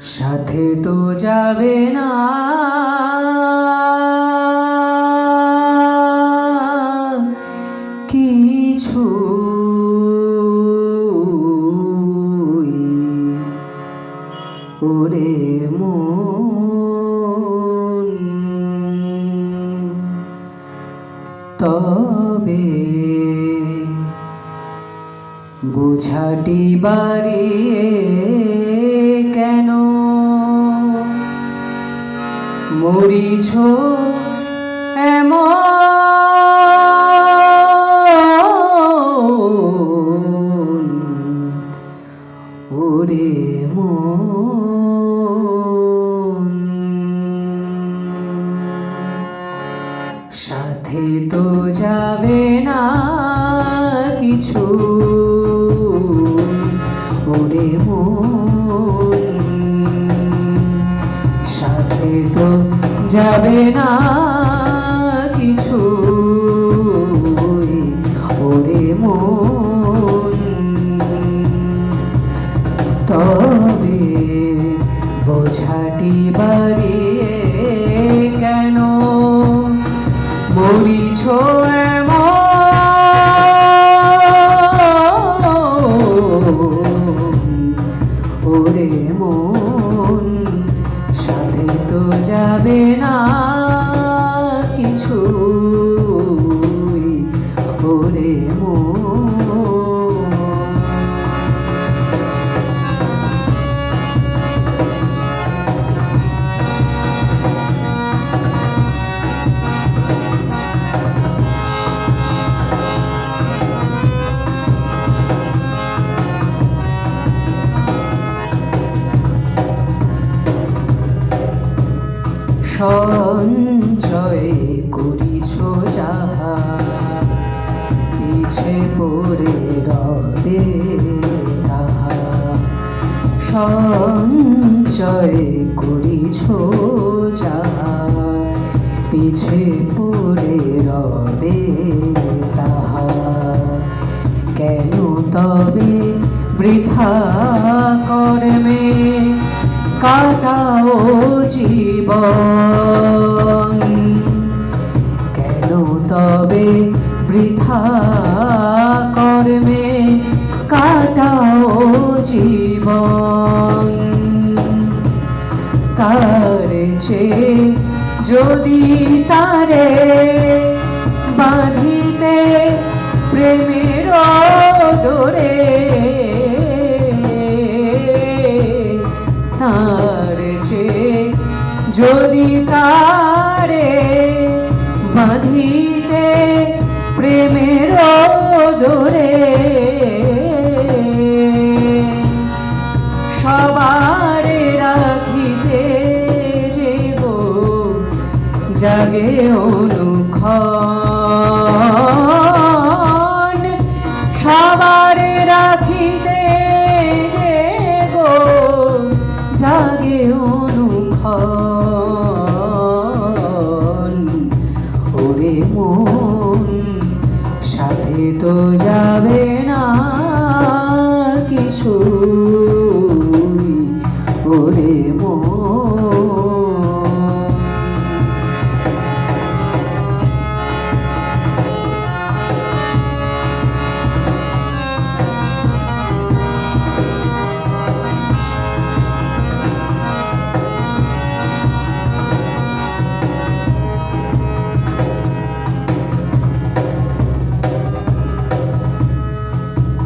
সাথে তো যাবে না। কিছু ওরে মন। তবে বোঝাটি বাড়িয়ে মরিছ এমন ওরে মন। সাথে তো যাবে না কিছু। ওরে মন। সাথে তো যাবে না কিছু। ওরে মন। তবে বোঝাটি বাড়িয়ে কেন মরিছ সঞ্চয় করিছ যাহা, পিছে পড়ে রবে তাহা। সঞ্চয় করিছ যাহা, পিছে পড়ে রবে তাহা। কেন তবে বৃথা কর্মে কাটাও জীবন? বৃথা কর্মে কাটাও জীবন। তার চেয়ে যদি তারে জাগে অনুক্ষণ। সবারে রাখিতে যে গো জাগে অনুক্ষণ। ওরে মন, সাথে তো যাবে না কিছু ওরে মন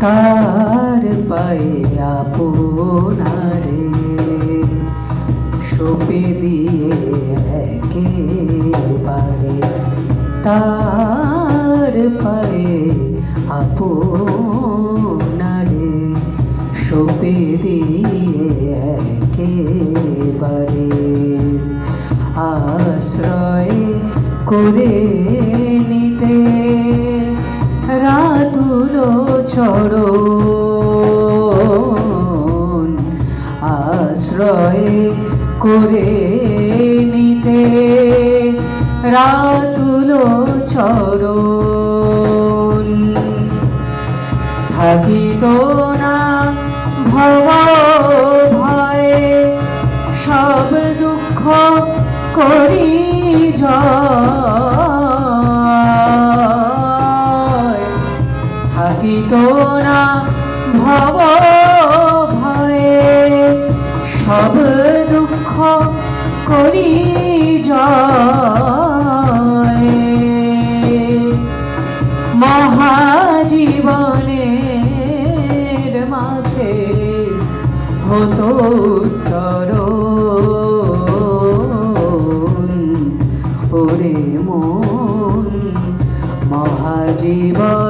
তার পায়ে আপনারে সপে দিয়ে একেবারে। তার পায়ে আপনারে সপে দিয়ে একেবারে। আশ্রয় করে চরণ আশ্রয় করে নিতে। রাতুলো চরণ থাকিত করি জয়। মহাজীবনের মাঝে হতো তরুণ ওরে মন মহাজীবনের